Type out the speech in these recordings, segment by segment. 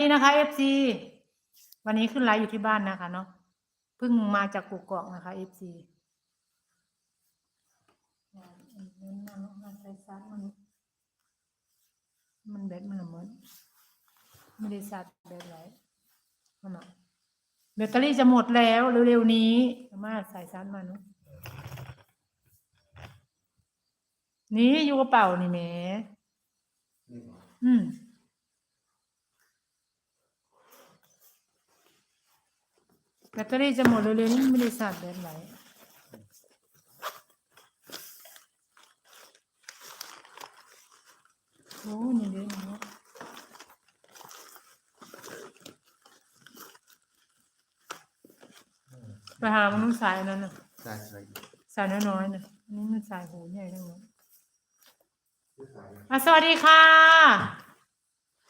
นี่นะคะ FC วันนี้ขึ้นไลฟ์อยู่ที่บ้านนะคะเนาะเพิ่งมาจากกุกกอกนะคะ FC มันใส่ซัดมันมันแบตมันละเหมือนไม่ได้ซัดแบตไว้มันอะแบตเตอรี่จะหมดแล้วเร็วๆนี้มาใส่ซัดมาเนาะนี่อยู่กระเป๋านี่แม่นี่บอกอืม แบตเตอรี่จะหมดเร็วๆนี้ไม่ได้สาดแบตไหลโอ้นี่เด้นี่เนาะไปหามันต้องสายอันนั้นน่ะใช่ใช่สายน้อยๆน่ะอันนี้มันสายหูใหญ่ทั้งนั้นที่สายอะสวัสดีค่ะ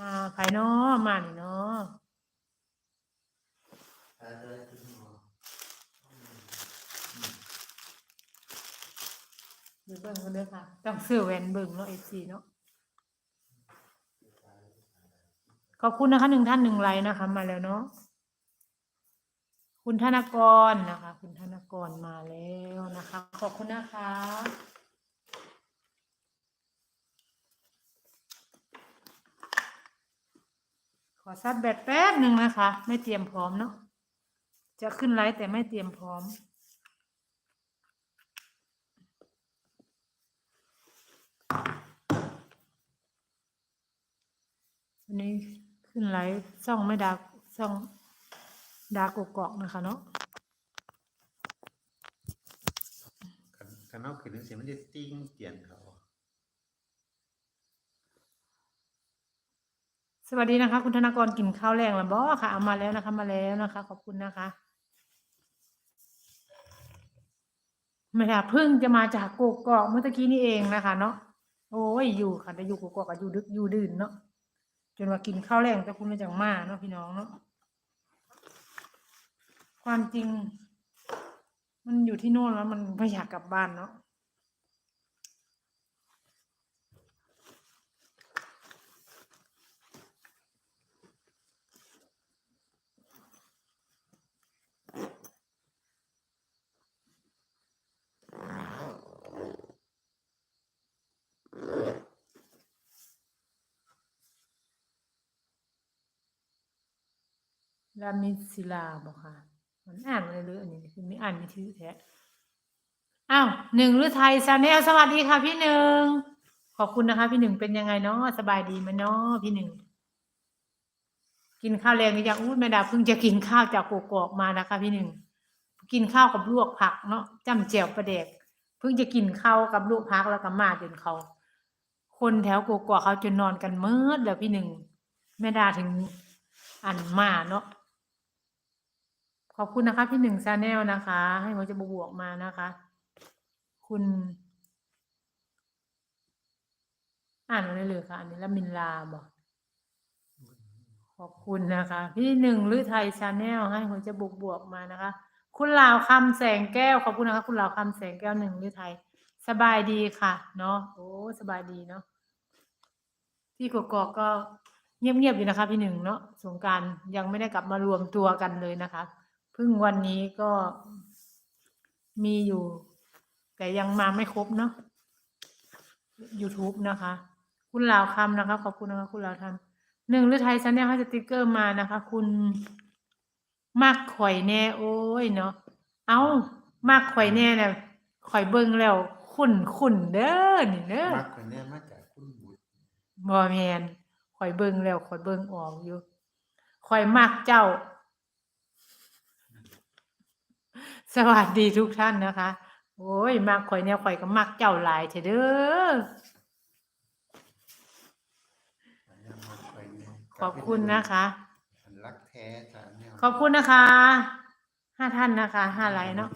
อ่าไผ่เนาะมานี่เนาะใช่ใช่ที่หมอ เดี๋ยวเบิ่งกันเด้อค่ะ ต้องซื้อแหวนเบิ่งเนาะเอซีเนาะ ขอบคุณนะคะหนึ่งท่านหนึ่งไลน์นะคะ มาแล้วเนาะ คุณธนกรนะคะ คุณธนกรมาแล้วนะคะ ขอบคุณนะคะขอซัดแบตแป๊บหนึ่งนะคะ ไม่เตรียมพร้อมเนาะ จะขึ้นไลฟ์แต่ไม่เตรียมพร้อม วันนี้ขึ้นไลฟ์ซ่องไม่ดาซ่องดากกอกนะคะเนาะขันขันนอกขึ้นเสียงมันจะติ้งเตียนเขาสวัสดีนะคะ คุณธนากรกินข้าวแรงแล้วบอค่ะเอามาแล้วนะคะ มาแล้วนะคะ ขอบคุณนะคะ ไม่ค่ะเพิ่งจะมาจากกกอกเมื่อตะกี้นี่เองนะคะ เนาะโอ้ยอยู่ค่ะแต่อยู่กกอกกับอยู่ดึกอยู่ดื่นเนาะจนว่ากินข้าวแรงแต่คุณมาจากมาเนาะพี่น้องเนาะความจริง มันอยู่ที่โน่นแล้วมันไม่อยากกลับบ้านเนาะ ลามิศิลาบอกค่ะ มันอ่านอะไรเลยอันนี้คือไม่อ่านไม่ถือแท้อ้าวหนึ่งรือไทยซาแนลสวัสดีค่ะ พี่หนึ่งขอบคุณนะคะ พี่หนึ่งเป็นยังไงเนาะสบายดีไหมเนาะพี่หนึ่งกินข้าวแรงหรือยังอู้แม่ดาเพิ่งจะกินข้าวจากโกกอกมานะคะ พี่หนึ่งกินข้าวกับลวกผักเนาะจ้ำแจ่วประเดกเพิ่งจะกินข้าวกับลวกผักแล้วก็มาจนเขา คนแถวโกกอกเขาจนนอนกันเมื่อแล้วพี่หนึ่งแม่ดาถึงอันมาเนาะ ขอบคุณนะคะ พี่หนึ่งซาแนลนะคะ ให้หัวจะบวกมานะคะ คุณ อ่านอะไรเลยค่ะ อันนี้ละมินลาบอกขอบคุณนะคะ พี่หนึ่งหรือไทยชาแนลให้หัวจะบวกบวกมานะคะ คุณลาวคำแสงแก้วขอบคุณนะคะ คุณลาวคำแสงแก้วหนึ่งหรือไทย สบายดีค่ะ เนาะโอ้สบายดีเนาะที่กกอกก็เงียบๆอยู่นะคะ พี่หนึ่งเนาะสงการยังไม่ได้กลับมารวมตัวกันเลยนะคะ พิ่งวันนี้ก็มีอยู่ แต่ยังมาไม่ครบเนาะ YouTube นะคะ คุณลาวคำนะคะ ขอบคุณนะคะคุณลาวทำหนึ่งหรือไทยซันเนี่ยให้สติกเกอร์มานะคะ คุณมากข่อยแน่โอ้ยเนาะ เอามากข่อยแน่เนี่ยข่อยเบิ่งแล้วขุ่นขุ่นเด้อนี่เด้อมักคนเนี้ยมาจากคุณบุตรบ่แมนข่อยเบิ่งแล้วข่อยเบิ่งออกอยู่ข่อยมักเจ้า สวัสดีทุกท่านนะคะ โอ้ยมักข่อยเนี่ยข่อยก็มักเจ้าหลายเถอะเด้ออันเนี้ยมักคนเนี้ยขอบคุณนะคะอันรักแท้สามเนี่ยขอบคุณนะคะห้าท่านนะคะห้าไลน์เนาะ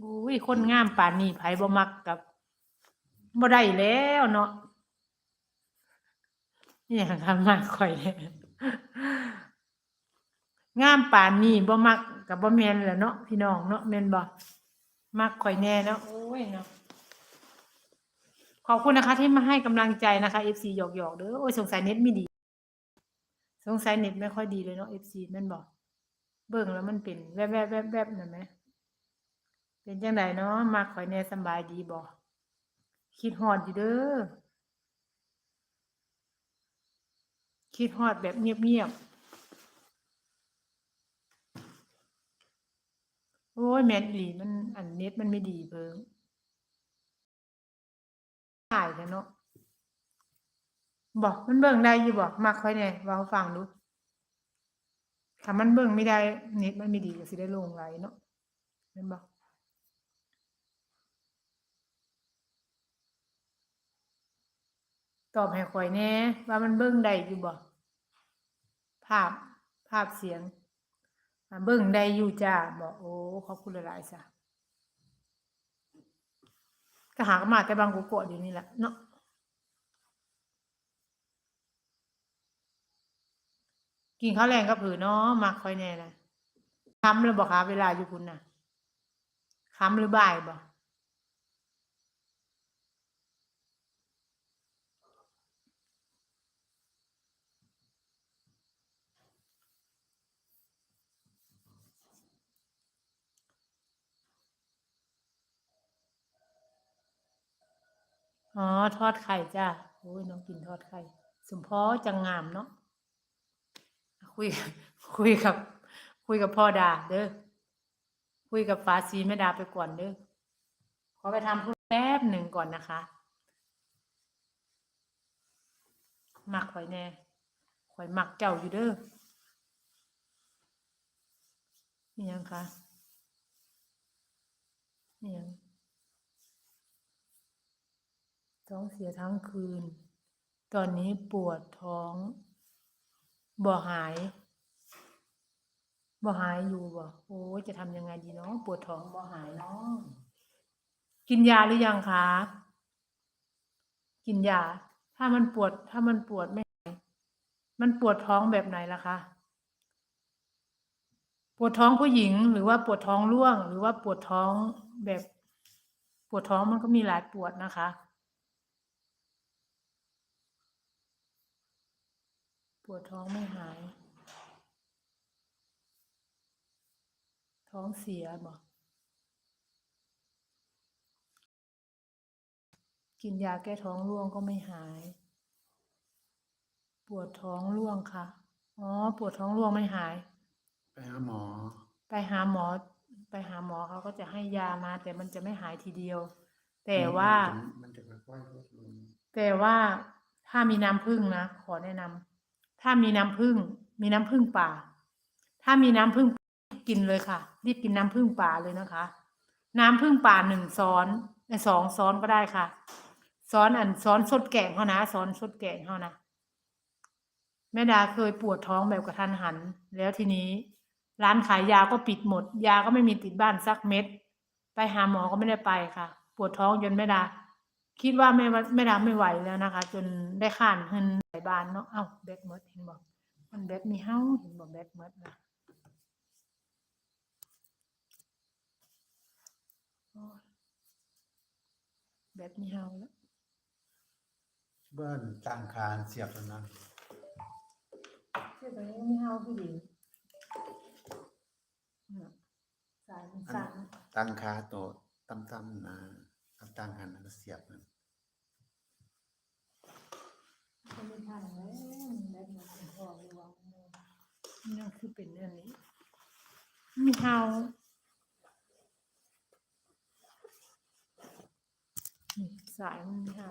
อุ้ยคนงามป่านนี้ไผบ่มักกับบ่ได้แล้วเนาะนี่อย่างทำมากข่อยเนี่ยงามป่านนี้บ่มัก กับบ่แมนแหล้วเนาะพี่น้องเนาะแมนบ่มักข่อยแน่เนาะโอ้ยเนาะขอบคุณนะคะ ที่มาให้กำลังใจนะคะ FC หยอกๆเด้อโอ้ยสงสัยเน็ตไม่ดี สงสัยเน็ตไม่ค่อยดีเลยเนาะ FC แม่นบอกเบิ่งแล้วมันเป็นแวบๆแวบๆนั่นไหมเป็นจังไดเนาะมักข่อยแน่สบายดีบ่คิดฮอดอยู่เด้อคิดฮอดแบบเงียบๆ โอ้ยแม่นอีหลีมันอันเน็ตมันไม่ดีเพิ่งถ่ายกันเนาะบอกมันเบิ่งได้อยู่บ่มักข่อยแน่เว้าให้ฟังดูถ้ามันเบิ่งไม่ได้เน็ตมันไม่ดีก็สิได้ลงไลน์เนาะแม่นบ่ตอบให้ข่อยแน่ว่ามันเบิ่งได้อยู่บ่ภาพภาพเสียง อ่าเบิ่งได้อยู่จ้าบอกโอ้ขอบคุณหลายๆจ้ะก็หากมาแต่บางกุกลี่นี่แหละเนาะกินข้าวแรงก็ผือเนาะมักคอยแน่นะค้ำเลยบอกคะเวลาอยู่คุณน่ะค้ำหรือบ่ายบอก อ๋อ ทอดไข่จ้าโอ้ยน้องกินทอดไข่ สมพอจังงามเนาะคุย คุยกับ คุยกับพ่อดาเด้อคุยกับฟ้าซีแม่ดาไปก่อนเด้อขอไปทำธุระแป๊บหนึ่งก่อนนะคะหมักข่อยแน่ข่อยมักเจ้าอยู่เด้อนี่ยังคะนี่ยัง ท้องเสียทั้งคืน ตอนนี้ปวดท้อง บ่หาย บ่หายอยู่บ่โอ้จะทำยังไงดีเนาะปวดท้องบ่หายเนาะกินยาหรือยังคะกินยา ถ้ามันปวด ถ้ามันปวดไม่หายมันปวดท้องแบบไหนล่ะคะปวดท้องผู้หญิงหรือว่าปวดท้องร่วง หรือว่าปวดท้องแบบ ปวดท้องมันก็มีหลายปวดนะคะ ปวดท้องไม่หาย ท้องเสียบ่กินยาแก้ท้องร่วงก็ไม่หาย ปวดท้องร่วงค่ะ อ๋อ ปวดท้องร่วงไม่หาย ไปหาหมอ ไปหาหมอ ไปหาหมอเขาก็จะให้ยามา แต่มันจะไม่หายทีเดียว แต่ว่า มันจะค่อยๆลดลงแต่ว่าถ้ามีน้ำผึ้งนะ ขอแนะนำ ถ้ามีน้ำผึ้งมีน้ำผึ้งป่า ถ้ามีน้ำผึ้งกินเลยค่ะ รีบกินน้ำผึ้งป่าเลยนะคะ น้ำผึ้งป่าหนึ่งซ้อนเอ้ยสองซ้อนก็ได้ค่ะ ซ้อนอันซ้อนสดแกงเขานะซ้อนสดแกงเขานะแม่ดาเคยปวดท้องแบบกระทันหัน แล้วทีนี้ ร้านขายยาก็ปิดหมด ยาก็ไม่มีติดบ้านสักเม็ด ไปหาหมอก็ไม่ได้ไปค่ะ ปวดท้องจนแม่ดา คิดว่าแม่ว่าแม่ดาไม่ไหวแล้วนะคะ จนได้ข้านขึ้นไปบ้านเนาะเอ้าแบตหมดเห็นบอกมันแบตมีเฮาเห็นบอกแบตหมดนะโอ้ยแบตมีเฮาแล้วเบิ้ลตั้งคานเสียบแล้วนะเชื่อตรงนี้มีเฮาพี่ดีเนี่ยสายมันสั่นตั้งคาโตะตั้มๆนะเอา ตั้งหันแล้วก็เสียบมันก็ไม่ทันแล้วแบตหมดเป็นพอเลยว่านี่คือเป็นเรื่องนี้มีเฮาสายมีเฮา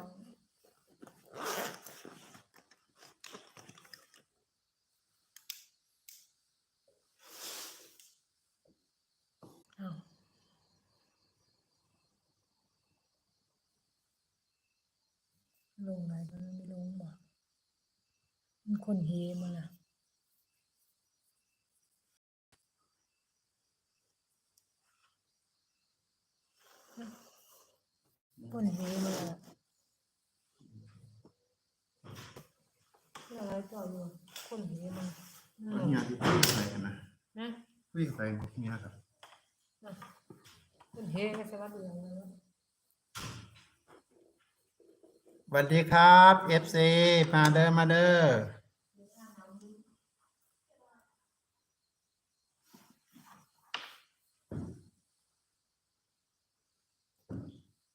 ลงไหนก็ไม่ลงบ่มันคนเฮมาล่ะคนเฮมาล่ะที่อะไรต่ออยู่คนเฮมันเนี่ยที่พี่ใส่กันนะนะพี่ใส่เนี่ยครับนะคนเฮก็สวัสดีอย่างนั้นส สวัสดีครับเอฟซีมาเด้อมาเด้อ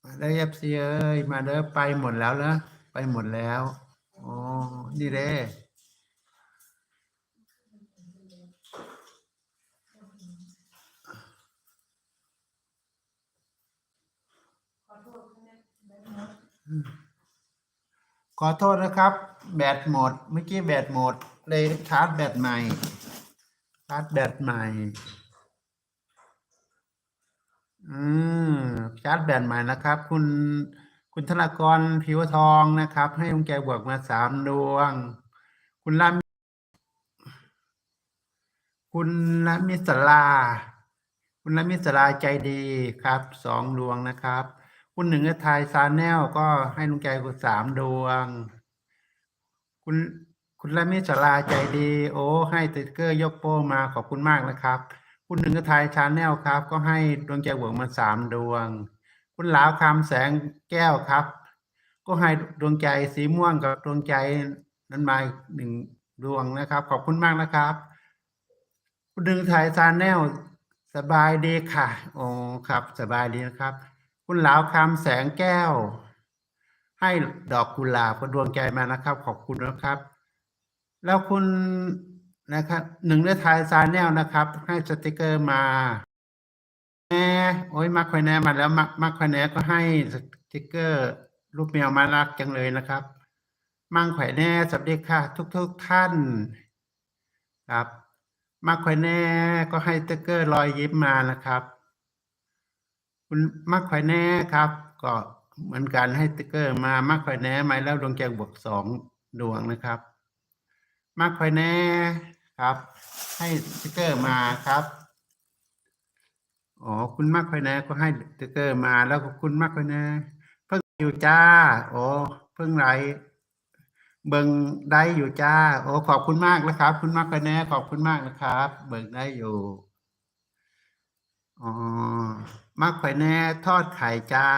มาเด้อเอฟซีเอ้ยมาเด้อไปหมดแล้วนะไปหมดแล้วอ๋อนี่เด้อืม ขอโทษนะครับ แบตหมด เมื่อกี้แบตหมด เลยชาร์จแบตใหม่ชาร์จแบตใหม่ อืมชาร์จแบตใหม่นะครับ คุณคุณธนากรผิวทองนะครับ ให้ลุงแกบวกมาสามดวง คุณลามิคุณลามิสลา คุณลามิสลาใจดีครับสองดวงนะครับ คุณหนึ่งไทยซาแนลก็ให้ลุงแกกดสามดวง คุณคุณละมิสลาใจดี โอ้ ให้สติกเกอร์ยกโป้มาขอบคุณมากนะครับ คุณหนึ่งไทยชาแนลครับ ก็ให้ดวงใจบวกมาสามดวง คุณหลาวคำแสงแก้วครับ ก็ให้ดวงใจสีม่วงกับดวงใจนั้นมาหนึ่งดวงนะครับ ขอบคุณมากนะครับ คุณหนึ่งไทยชาแนลสบายดีค่ะโอ้ครับ สบายดีนะครับ คุณหลาวคำแสงแก้ว ให้ดอกกุหลาบกับดวงใจมานะครับ ขอบคุณนะครับ แล้วคุณนะครับหนึ่งเลือดไทยซาแนลนะครับ ให้สติกเกอร์มาแหน่โอ้ยมาคอยแน่มาแล้วมามาคอยแน่ก็ให้สติกเกอร์ รูปแมวมารักจังเลยนะครับ มั่งไข่แน่สวัสดีค่ะ ทุกทุกท่านครับ มาคอยแน่ก็ให้สติกเกอร์รอยยิ้มมานะครับ คุณมักคอยแน่ครับ ก็เหมือนกันให้สติ๊กเกอร์มามักคอยแน่มแล้วดวงแกงบวกสองดวงนะครับมักคอยแน่ครับ ให้สติ๊กเกอร์มาครับอ๋อคุณมักคอยแน่ก็ให้สติ๊กเกอร์มาแล้วก็คุณมักคอยแน่เพิ่งอยู่จ้าโอ้เพิ่งไรเบิ่งได้อยู่จ้า โอ้ขอบคุณมากนะครับ คุณมักคอยแน่ขอบคุณมากนะครับ เบิ่งได้อยู่อ๋อ มักข่อยแน่ทอดไข่จ้า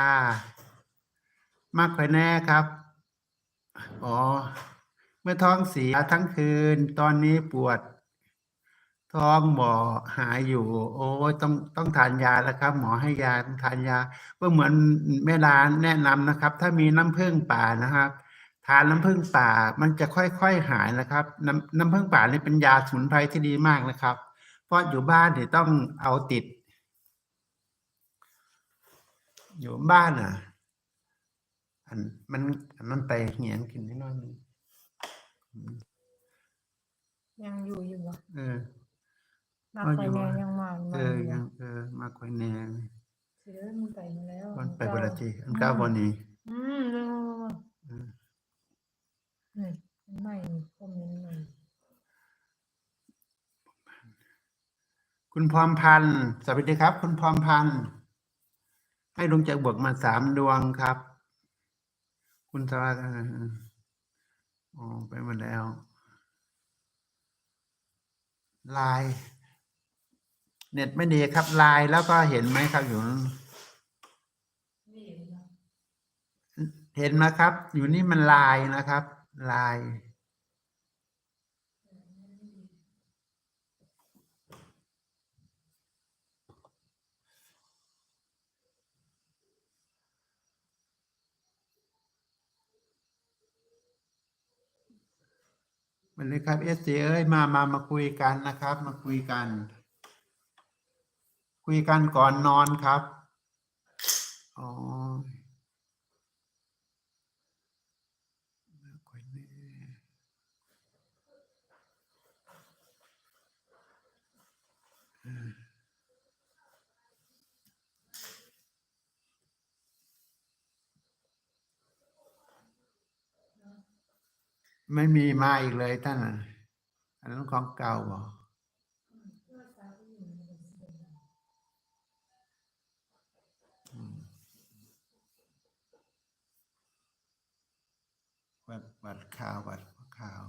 มักข่อยแน่ครับ อ๋อ เมื่อท้องเสียทั้งคืน ตอนนี้ปวด ท้องหมอหายอยู่ โอ้ยต้องต้องทานยาแล้วครับ หมอให้ยาต้องทานยาก็เหมือนแม่ร้านแนะนำนะครับ ถ้ามีน้ำผึ้งป่านะครับทานน้ำผึ้งป่ามันจะค่อยๆหายนะครับ น้ำน้ำผึ้งป่านี่เป็นยาสมุนไพรที่ดีมากนะครับ เพราะอยู่บ้านเนี่ยต้องเอาติด อยู่บ้านอะ อันมันอันมันไปเหียนขึ้นนิดหน่อยหนึงยังอยู่อยู่บ่เออมาเอาคออยยู่แน่ยังมาเอมาออยู่ยังเออมาคอยแนงสิเด้อมันไปมาแล้วมันไปเก่าบรทีอันเก้าบนนี้อืมเร็วอืมๆนี่มันใหม่คอมเมนต์ใหม่คุณพรพันธ์สวัสดีครับ คุณพรพันธ์ ให้ดวงใจบวกมาสามดวงครับ คุณสวัสดิ์อ๋อไปหมดแล้วลน์เน็ตไม่ดีครับลน์แล้วก็เห็นไหมครับอยู่นี่เห็นแล้วเห็นไหมครับ อยู่นี่มันลายนะครับ ลาย วันนี้ครับเอสเอ้ยมามามาคุยกันนะครับ มาคุยกัน คุยกันก่อนนอนครับ อ๋อไม่ค่อยแน่เออ ไม่มีมาอีกเลยท่านอันนั้นของเก่าบอืมวัดวัดข่าววัดข่าว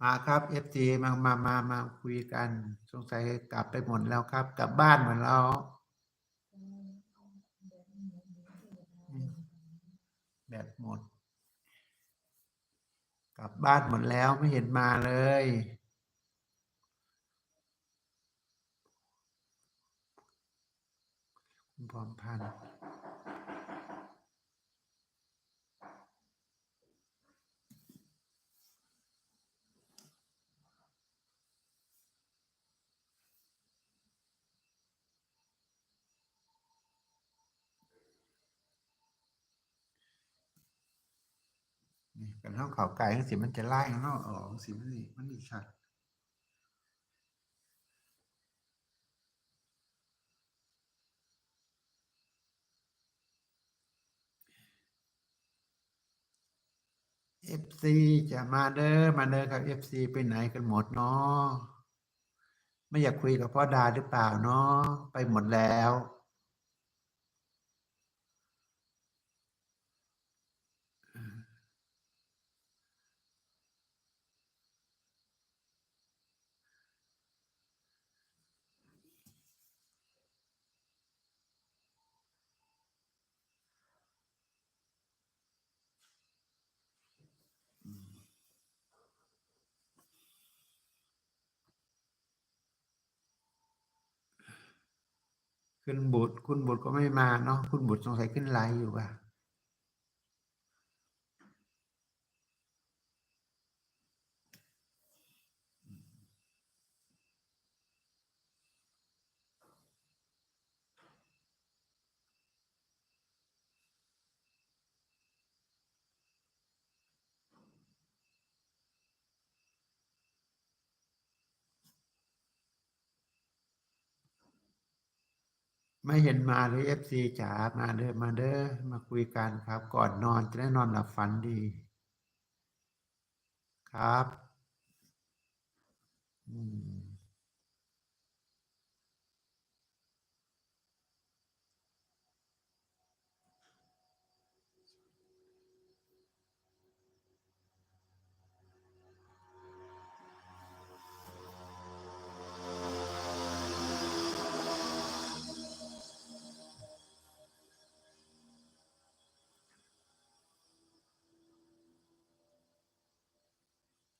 มาครับเอฟซีมามามามาคุยกัน สงสัยกลับไปหมดแล้วครับ กลับบ้านหมดแล้วอืมแบตหมด กลับบ้านหมดแล้วไม่เห็นมาเลย คุณพร้อมพันธ์ นี่กันห้องเขาไก่ทั้งสิมันจะไล่ข้างนอกออกสิมันนี่มันนี่ชัดเอฟซีจะมาเด้อมาเด้อครับเอฟซีไปไหนกันหมดเนาะไม่อยากคุยกับพ่อดาหรือเปล่าเนาะไปหมดแล้ว ขึ้นบุตร คุณบุตรก็ไม่มาเนาะคุณบุตรสงสัยขึ้นไลน์อยู่ป่ะ ไม่เห็นมาเลยเอฟซีจ๋ามาเด้อมาเด้อมาคุยกันครับ ก่อนนอนจะได้นอนหลับฝันดี ครับ อืม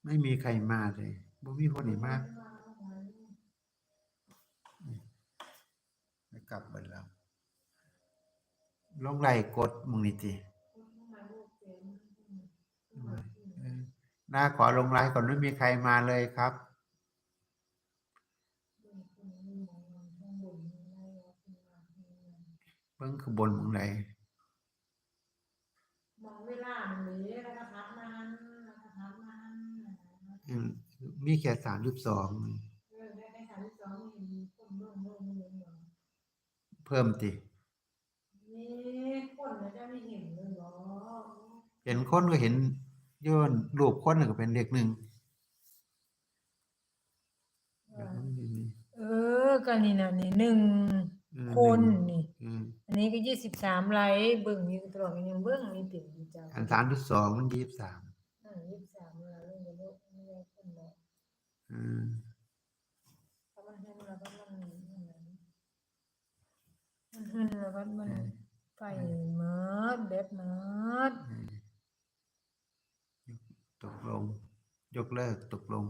ไม่มีใครมาเลยบ่มีคนไหนมาไม่กลับไปแล้วลงไหลกดมึงนี่จีหน้าขอลงไลน์ก่อนไม่มีใครมาเลยครับเบิ้งคือบนมึงไหน มองเวลามันเลยแล้วก็ทักมันแล้วก็ทักมัน อื มมีแค่สามสิบสองเออได้ได้สามสิบสองมีคนลงลงลงลงเพิ่มตินี่คนน่ะจะไม่เห็นเลยเหรอเห็นคนก็เห็นย้อนรูปคนน่ะก็เป็นเด็กหนึ่งเออเออก็นี่นะนี่หนึ่งเออคนนี่อืมอันนี้ก็ยี่สิบสามไลค์เบิ่งอยู่ตลอดยังเบิ่งนี่ติดอยู่จ้าอันสามสิบสองมันยี่สิบสามอ่ายี่สิบ อืมเพราะมันเห็นแล้วก็มันมันนั้นมันเห็นแล้วก็มันไปเมิดเบ็ดเมิดตกลง ยกเลิกตกลง